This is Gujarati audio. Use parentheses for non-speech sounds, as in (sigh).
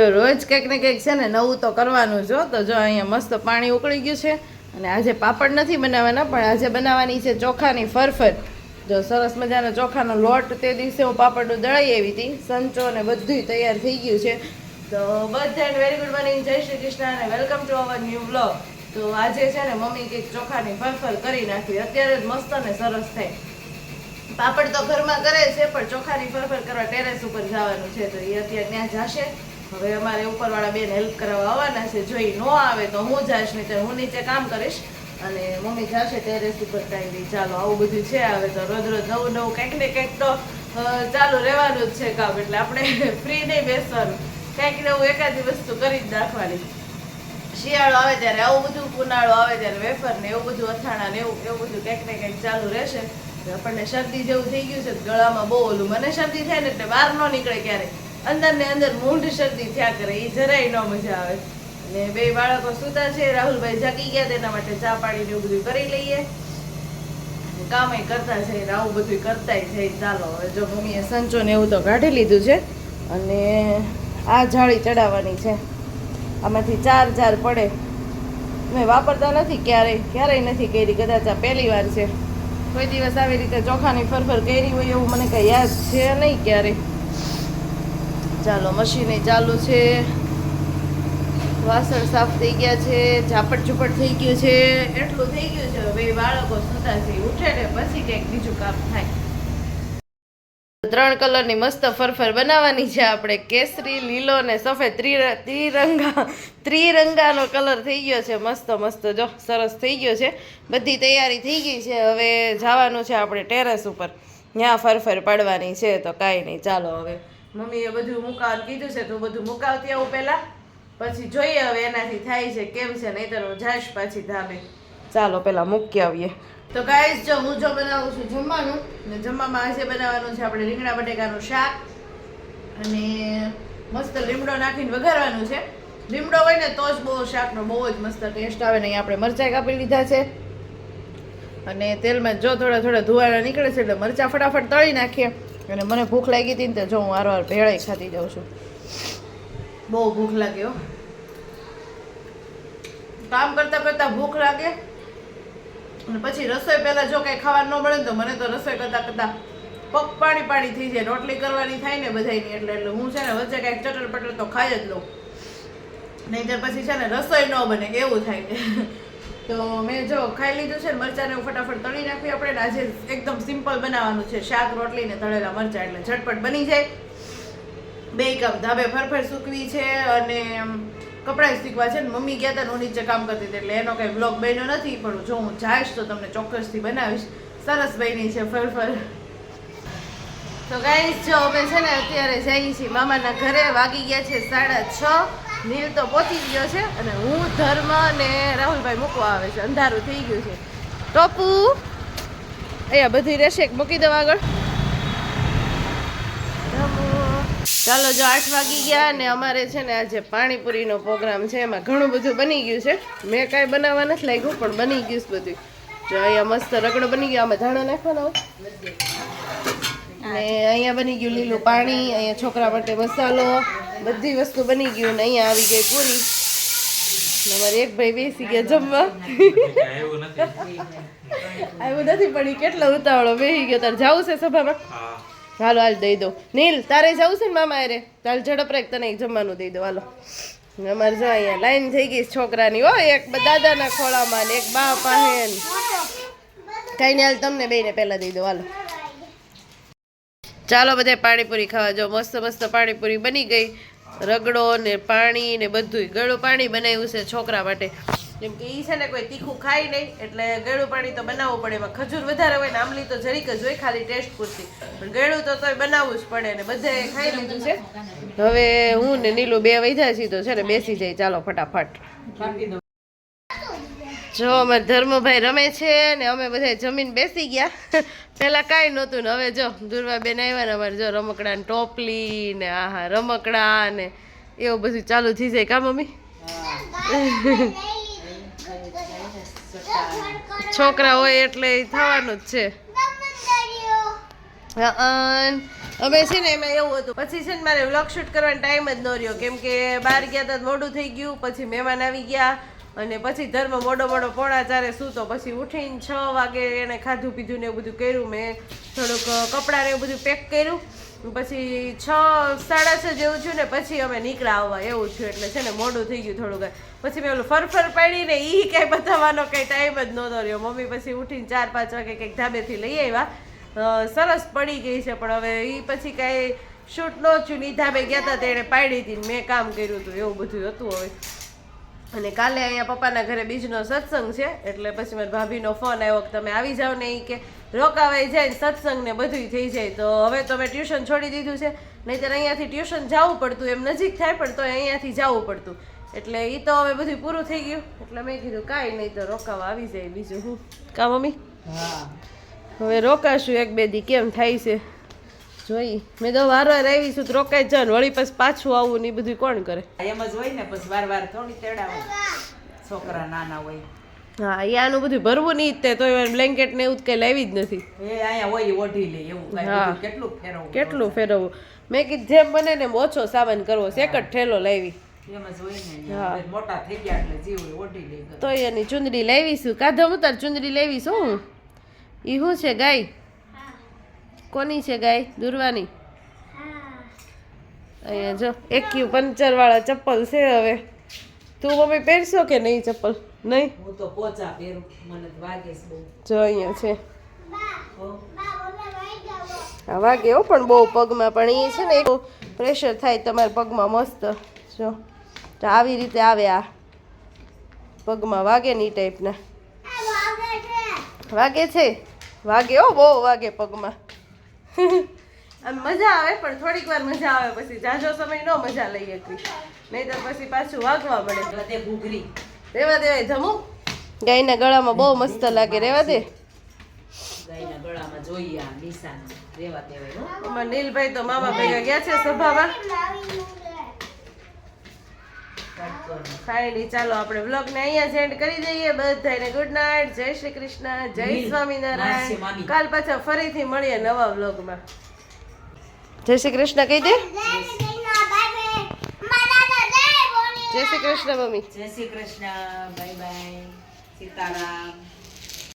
જો રોજ કંઈક ને કંઈક છે ને નવું તો કરવાનું જો તો જો અહીંયા મસ્ત પાણી ઉકળી ગયું છે અને આજે પાપડ નથી બનાવવાના, પણ આજે બનાવવાની છે ચોખાની ફરફર. જો સરસ મજાનો ચોખાનો લોટ તે દિવસે હું પાપડનું દળાઈ આવી હતી. સંચો અને બધુંય તૈયાર થઈ ગયું છે. તો બધાને વેરી ગુડ મોર્નિંગ જય શ્રી કૃષ્ણ અને welcome to our new blog તો આજે છે ને મમ્મી કંઈક ચોખાની ફરફર કરી નાખી. અત્યારે જ મસ્ત અને સરસ થાય. પાપડ તો ઘરમાં કરે છે, પણ ચોખાની ફરફર કરવા ટેરેસ ઉપર જવાનું છે. તો એ અત્યારે ત્યાં જશે. હવે અમારે ઉપરવાળા બેન હેલ્પ કરવા આવવાના છે. જો ઈ ન આવે તો હું જાશ નહીં હું નીચે કામ કરીશ અને મમ્મી જશે ટેરેસ ઉપર કાંઈ ચાલો, આવું બધું છે હવે તો રોજ રોજ નવું નવું કંઈક ને કંઈક તો ચાલુ રહેવાનું જ છે કામ. એટલે આપણે (laughs) ફ્રી નહીં બેસવાનું. કંઈક નવું એકાદી વસ્તુ કરી જ નાખવાની. શિયાળો આવે ત્યારે આવું બધું, ઉનાળો આવે ત્યારે વેફર ને એવું બધું, અથાણા ને એવું એવું બધું કંઈક ને કંઈક ચાલુ રહેશે. આપણને શરદી જેવું થઈ ગયું છે, ગળામાં બહુ ઓલું. મને શરદી થાય ને એટલે બહાર ન નીકળે ક્યારે અંદર ને અંદર મૂંઢ શરદી થયા કરે એ જરાય ન મજા આવે. ને બે બાળકો સુતા છે, રાહુલભાઈ જાગી ગયા તેના માટે ચા પાણી ને એવું બધું કરી લઈએ. કામે કરતા છે ને આવું બધું કરતાય છે ચાલો, હવે જો મમ્મીએ સંચો ને એવું તો કાઢી લીધું છે. અને આ જાળી ચડાવવાની છે. આમાંથી ચાર ચાર પડે. મેં વાપરતા નથી ક્યારેય ક્યારેય નથી કરી, કદાચ આ પહેલી વાર છે. કોઈ દિવસ આવી રીતે ચોખાની ફરફર કરી હોય એવું મને કંઈ યાદ છે નહીં ક્યારેય ચાલો, મશીને ચાલુ છે. વાસણ સાફ થઈ ગયા છે, ઝાપટ ઝુપટ થઈ ગયું છે. એટલું થઈ ગયું છે, હવે બાળકો સુતા છે ઉઠે ને પછી કંઈક બીજું કામ થાય. ત્રણ કલરની મસ્ત ફરફર બનાવવાની છે આપણે. કેસરી, લીલો ને સફેદ ત્રિરંગા, ત્રિરંગાનો કલર થઈ ગયો છે. મસ્ત મસ્ત, જો, સરસ થઈ ગયો છે. બધી તૈયારી થઈ ગઈ છે. હવે જવાનું છે આપણે ટેરેસ ઉપર. ત્યાં ફરફર પાડવાની છે, તો કાંઈ નહીં. ચાલો હવે. મમ્મીએ બધું મુકાવવાનું કીધું છે તો બધું મુકાવતી આવું પહેલાં. પછી જોઈએ હવે એનાથી થાય છે, કેમ છે, નહીંતર હું જઈશ પાછી ધાબે. ચાલો પહેલાં મૂકી આવીએ. તો ગાઈસ જો હું જો બનાવું છું જમવાનું, ને જમવામાં આજે બનાવવાનું છે આપણે રીંગણા બટેકાનું શાક. અને મસ્ત લીમડો નાખીને વઘારવાનું છે. લીમડો હોય ને તો જ બહુ શાકનો બહુ જ મસ્ત ટેસ્ટ આવે ને અહીંયા આપણે મરચાં કાપી લીધા છે. અને તેલમાં જો થોડા થોડા ધુવાળા નીકળે છે એટલે મરચાં ફટાફટ તળી નાખીએ. અને મને ભૂખ લાગી હતી ને તો જો હું વારવાર ભેળાઈ ખાતી જાઉં છું. બહુ ભૂખ લાગે હો. કામ કરતા કરતા ભૂખ લાગે. અને પછી રસોઈ પહેલાં જો કંઈ ખાવાનું ન મળે ને તો મને તો રસોઈ કરતા કરતા પગ પાણી પાણી થઈ જાય. રોટલી કરવાની થાય ને બધાયની એટલે એટલે હું છે ને વચ્ચે કાંઈક ચટર પટર તો ખાઈ જ લઉં. નહીંતર પછી છે ને રસોઈ ન બને, એવું થાય. તો મેં જો ખાઈ લીધું છે મરચાંને ફટાફટ તળી નાખવી આપણે આજે એકદમ સિમ્પલ બનાવવાનું છે. શાક, રોટલી ને તળેલા મરચાં એટલે ઝટપટ બની જાય. બે કપ ધાબે ફરફર સૂકવી છે અને કપડાં શીખવા છે ને મમ્મી ગયા હતા હું નીચે કામ કરતી હતી એટલે એનો કંઈ બ્લોગ બન્યો નથી, પણ જો હું જાઈશ તો તમને ચોક્કસથી બનાવીશ. સરસ બની છે ફરફર. તો ગાઈશ જો અમે છે ને અત્યારે જઈએ છીએ. મામાના ઘરે વાગી ગયા છે સાડા છ. નીલ તો પહોંચી ગયો છે અને હું ધર્મ અને રાહુલભાઈ મૂકવા આવે છે. અંધારું થઈ ગયું છે. ટોપુ, અહીંયા બધી રહેશે મૂકી દો આગળ? ચાલો જો આઠ વાગી ગયા ને અમારે છે ને આજે પાણીપુરીનો પ્રોગ્રામ છે. એમાં ઘણું બધું બની ગયું છે. મેં કાંઈ બનાવવા નથી લાગ્યું, પણ બની ગયું છે બધું. જો અહીંયા મસ્ત રગડો બની ગયો. આમાં ધાણો નાખવાનો હોય. ને અહીંયા બની ગયું લીલું પાણી, અહીંયા છોકરા માટે મસાલો બધી વસ્તુ બની ગયું ને અહીંયા આવી ગઈ પૂરી. અમારે એક ભાઈ બેસી ગયા જમવા. આવ્યું નથી પણ કેટલો ઉતાવળો બેસી ગયો. તારે જવું છે સભામાં? હાલો હાલ દઈ દો નીલ તારે જવું છે ને મામા અરે તારે ઝડપ રાખ તને એક જમવાનું દઈ દો હાલો. અમારે જો અહીંયા લાઈન થઈ ગઈ છોકરાની. હો એક દાદાના ખોળામાં ને એક બા પાસે ને. કઈ ને હાલ તમને બેને પહેલા દઈ દો હાલો. ચાલો બધા પાણીપુરી ખાવા જો મસ્ત મસ્ત પાણીપુરી બની ગઈ. રગડો ને પાણી ને બધું ગળું પાણી બનાવ્યું છે છોકરા માટે. જેમ કે ઈ છે ને કોઈ તીખું ખાય નહીં, એટલે ગળું પાણી તો બનાવવું પડે. એમાં ખજૂર વધારે હોય ને આમલી તો જરીક જ હોય, ખાલી ટેસ્ટ પૂરતી. પણ ગળું તો તોય બનાવવું જ પડે ને બધે ખાઈ લીધું છે. હવે હું ને નીલું બે વૈધા છીએ તો છે ને બેસી જાય. ચાલો ફટાફટ. જો અમારે ધર્મભાઈ રમે છે ને અમે બધા જમીન બેસી ગયા. પેલા કાંઈ નહોતું ને હવે જો દુર્વાબેન આવ્યા ને અમારે જો રમકડા ને ટોપલી ને આહા રમકડા ને એવું બધું ચાલુ થઈ જાય. કા મમ્મી? છોકરા હોય એટલે થવાનું જ છે. અમે છે ને એમાં એવું હતું. પછી છે ને મારે વ્લોગ શૂટ કરવાનો ટાઈમ જ ન રહ્યો. કેમ કે બહાર ગયા તો મોડું થઈ ગયું. પછી મહેમાન આવી ગયા. અને પછી ધર્મ મોડો મોડો પોણા ચારે સૂતો, પછી ઉઠીને છ વાગે એને ખાધું પીધું ને એવું બધું કર્યું. મેં થોડુંક કપડાં ને એવું બધું પેક કર્યું. પછી છ, સાડા છ જેવું થયું ને પછી અમે નીકળ્યા આવવા. એવું થયું એટલે છે ને મોડું થઈ ગયું થોડુંક. પછી મેં ઓલું ફરફર પાડી ને એ કાંઈ બતાવવાનો કંઈ ટાઈમ જ નહોતો રહ્યો. મમ્મી પછી ઉઠીને ચાર, પાંચ વાગે કંઈક ધાબેથી લઈ આવ્યા. સરસ પડી ગઈ છે, પણ હવે એ પછી કાંઈ શૂટ ન થયું ઈ ધાબે ગયા હતા તેણે પાડી હતી મેં કામ કર્યું હતું એવું બધું હતું હવે. અને કાલે અહીંયા પપ્પાના ઘરે બીજનો સત્સંગ છે એટલે પછી મારા ભાભીનો ફોન આવ્યો કે તમે આવી જાઓ ને એ કે રોકાવાઈ જાય સત્સંગ ને બધું થઈ જાય. તો હવે તો મેં ટ્યુશન છોડી દીધું છે નહીંતર અહીંયાથી ટ્યુશન જવું પડતું એમ નજીક થાય પણ તો અહીંયાથી જવું પડતું. એટલે એ તો હવે બધું પૂરું થઈ ગયું. એટલે મેં કીધું કાંઈ નહીં તો રોકાવા આવી જાય બીજું હું. કા મમ્મી? હા. હવે રોકાશું એક બે દી કેમ થાય છે? જોઈ. મેં તો વાર વાર આવીશું તો રોકાઈ જ વળી પછી પાછું આવું ને એ બધું કોણ કરે? એમ જ હોય ને પછી વાર વાર થોડી તેડાવે. છોકરા નાના હોય. હા એ આનું બધું ભરવું નહીં તે તોય બ્લેન્કેટ ને એવું કંઈ લાવી જ નથી. એ અહીંયા હોય ઓઢી લે એવું હા. કેટલું ફેરવવું કેટલું ફેરવવું? મેં કીધું જેમ બને ને ઓછો સામાન કરવો. છે એક ઠેલો લાવી. મોટા થઈ ગયા એટલે જીવ ઓઢી લે. ઘર. તોય એની ચુંદડી લાવીશું કાધમ ઉતાર ચુંદડી લેવી શું ઈ શું છે ગાય? કોની છે ગાય? દુર્વાની? અહીંયા જો એક્યુ પંચર વાળા ચપ્પલ છે હવે. તું મમ્મી પહેરશો કે નહીં ચપ્પલ? નહીં? હું તો પોચા પહેરું મને વાગે જો અહીંયા છે. હા. વાગે હો પણ બહુ પગમાં પણ એ છે ને એક પ્રેશર થાય તમારા પગમાં મસ્ત. જો તો આવી રીતે આવે આ. પગમાં વાગે ને એ ટાઈપના વાગે છે? વાગે હો બહુ વાગે પગમાં. આમ મજા આવે પણ થોડીક વાર મજા આવે પછી જાજો સમય ન મજા લઈએ શકવી નહીં તો પછી પાછું વાગવા મળે. તે ઘૂઘરી રેવા દેવાય જમું. ગાયના ગળામાં બહુ મસ્ત લાગે રેવા દે. ગાયના ગળામાં જોઈએ આ નિશાન. રેવા દેવાય હો. અમારા નીલભાઈ તો મામા ભેગા ગયા છે સભામાં. ફાઇનલી ચાલો આપણે વ્લોગ ને અહીંયા જ એન્ડ કરી દઈએ. બધાને ગુડ નાઇટ જય શ્રી કૃષ્ણ. જય સ્વામિનારાયણ. કાલ પાછા ફરીથી મળીએ નવા વ્લોગમાં. જય શ્રી કૃષ્ણ કહી દે. જય શ્રી કૃષ્ણ મમ્મી. જય શ્રી કૃષ્ણ. Bye bye. સીતારામ.